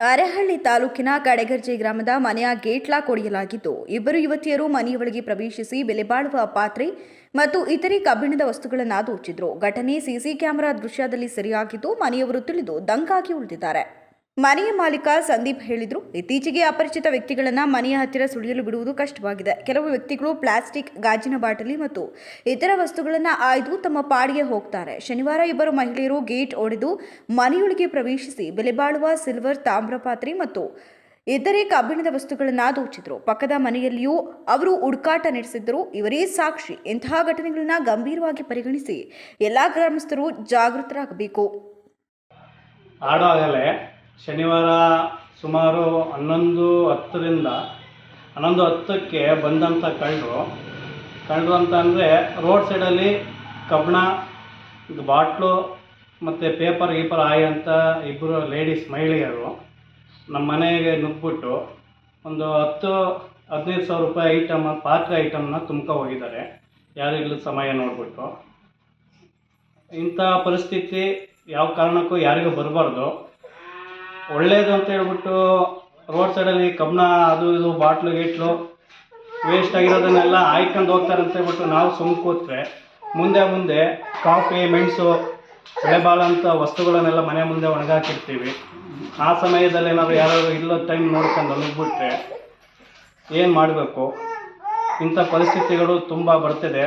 ಅರೆಹಳ್ಳಿ ತಾಲೂಕಿನ ಕಡೆಗರ್ಜೆ ಗ್ರಾಮದ ಮನೆಯ ಗೇಟ್ ಲಾಕ್ ಒಡೆಯಲಾಗಿದ್ದು ಇಬ್ಬರು ಯುವತಿಯರು ಮನೆಯೊಳಗೆ ಪ್ರವೇಶಿಸಿ ಬೆಲೆ ಬಾಳುವ ಪಾತ್ರೆ ಮತ್ತು ಇತರೆ ಕಬ್ಬಿಣದ ವಸ್ತುಗಳನ್ನು ದೋಚಿದ್ರು. ಘಟನೆ ಸಿಸಿ ಕ್ಯಾಮೆರಾ ದೃಶ್ಯದಲ್ಲಿ ಸೆರೆಯಾಗಿದ್ದು, ಮನೆಯವರು ತಿಳಿದು ದಂಗಾಗಿ ಉಳಿದಿದ್ದಾರೆ. ಮನೆಯ ಮಾಲೀಕ ಸಂದೀಪ್ ಹೇಳಿದ್ರು, ಇತ್ತೀಚೆಗೆ ಅಪರಿಚಿತ ವ್ಯಕ್ತಿಗಳನ್ನು ಮನೆಯ ಹತ್ತಿರ ಸುಳಿಯಲು ಬಿಡುವುದು ಕಷ್ಟವಾಗಿದೆ. ಕೆಲವು ವ್ಯಕ್ತಿಗಳು ಪ್ಲಾಸ್ಟಿಕ್, ಗಾಜಿನ ಬಾಟಲಿ ಮತ್ತು ಇತರ ವಸ್ತುಗಳನ್ನು ಆಯ್ದು ತಮ್ಮ ಪಾಡಿಗೆ ಹೋಗ್ತಾರೆ. ಶನಿವಾರ ಇಬ್ಬರು ಮಹಿಳೆಯರು ಗೇಟ್ ಒಡೆದು ಮನೆಯೊಳಗೆ ಪ್ರವೇಶಿಸಿ ಬೆಲೆಬಾಳುವ ಸಿಲ್ವರ್, ತಾಮ್ರ ಪಾತ್ರೆ ಮತ್ತು ಇತರೆ ಕಬ್ಬಿಣದ ವಸ್ತುಗಳನ್ನು ದೋಚಿದ್ರು. ಪಕ್ಕದ ಮನೆಯಲ್ಲಿಯೂ ಅವರು ಹುಡುಕಾಟ ನಡೆಸಿದ್ದರು ಇವರೇ ಸಾಕ್ಷಿ. ಇಂತಹ ಘಟನೆಗಳನ್ನು ಗಂಭೀರವಾಗಿ ಪರಿಗಣಿಸಿ ಎಲ್ಲಾ ಗ್ರಾಮಸ್ಥರು ಜಾಗೃತರಾಗಬೇಕು. ಶನಿವಾರ ಸುಮಾರು ಹನ್ನೊಂದು ಹತ್ತರಿಂದ ಹನ್ನೊಂದು ಹತ್ತಕ್ಕೆ ಬಂದಂಥ ಕಳ್ಳರು. ಕಳ್ಳರು ಅಂತ ಅಂದರೆ ರೋಡ್ ಸೈಡಲ್ಲಿ ಕಬ್ಬಣ ಬಾಟ್ಲು ಮತ್ತು ಪೇಪರ್ ಗೀಪರ್ ಆಯ್ ಇಬ್ಬರು ಲೇಡೀಸ್ ಮಹಿಳೆಯರು ನಮ್ಮ ಮನೆಗೆ ನುಗ್ಬಿಟ್ಟು ಒಂದು ಹತ್ತು, ಹದಿನೈದು ಸಾವಿರ ರೂಪಾಯಿ ಐಟಮ್ ಪಾತ್ರೆ ಐಟಮ್ನ ತುಂಬ್ಕೊ ಹೋಗಿದ್ದಾರೆ. ಯಾರಿಗಲೂ ಸಮಯ ನೋಡಿಬಿಟ್ಟು. ಇಂಥ ಪರಿಸ್ಥಿತಿ ಯಾವ ಕಾರಣಕ್ಕೂ ಯಾರಿಗೂ ಬರಬಾರ್ದು. ಒಳ್ಳೇದು ಅಂತ ಹೇಳ್ಬಿಟ್ಟು ರೋಡ್ ಸೈಡಲ್ಲಿ ಕಬ್ಬಣ, ಅದು ಇದು, ಬಾಟ್ಲು, ಗೀಟ್ಲು ವೇಸ್ಟ್ ಆಗಿರೋದನ್ನೆಲ್ಲ ಆಯ್ಕೊಂಡು ಹೋಗ್ತಾರೆ ಅಂತ ಹೇಳ್ಬಿಟ್ಟು ನಾವು ಸುಮ್ಮ ಕೂತ್ರೆ, ಮುಂದೆ ಮುಂದೆ ಕಾಫಿ, ಮೆಣಸು ಬೆಳೆಬಾಳಂಥ ವಸ್ತುಗಳನ್ನೆಲ್ಲ ಮನೆ ಮುಂದೆ ಒಣಗಾಕಿರ್ತೀವಿ. ಆ ಸಮಯದಲ್ಲಿ ಏನಾದ್ರು ಯಾರಾದ್ರು ಇಲ್ಲೋ ಟೈಮ್ ನೋಡ್ಕೊಂಡು ಅನುಗ್ಬಿಟ್ರೆ ಏನು ಮಾಡಬೇಕು? ಇಂಥ ಪರಿಸ್ಥಿತಿಗಳು ತುಂಬ ಬರ್ತಿದೆ.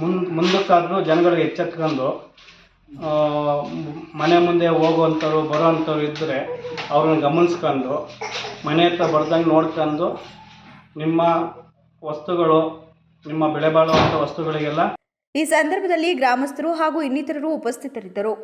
ಮುಂದೆ ಮುಂದಕ್ಕಾದರೂ ಜನಗಳು ಎಚ್ಚೆತ್ಕೊಂಡು ಮನೆ ಮುಂದೆ ಹೋಗುವಂಥವ್ರು, ಬರೋವಂಥವ್ರು ಇದ್ದರೆ ಅವ್ರನ್ನ ಗಮನಿಸ್ಕೊಂಡು, ಮನೆ ಹತ್ರ ಬರ್ದಂಗೆ ನೋಡ್ಕೊಂಡು, ನಿಮ್ಮ ವಸ್ತುಗಳು, ನಿಮ್ಮ ಬೆಲೆ ಬಾಳುವಂಥ ವಸ್ತುಗಳಿಗೆಲ್ಲ ಈ ಸಂದರ್ಭದಲ್ಲಿ ಗ್ರಾಮಸ್ಥರು ಹಾಗೂ ಇನ್ನಿತರರು ಉಪಸ್ಥಿತರಿದ್ದರು.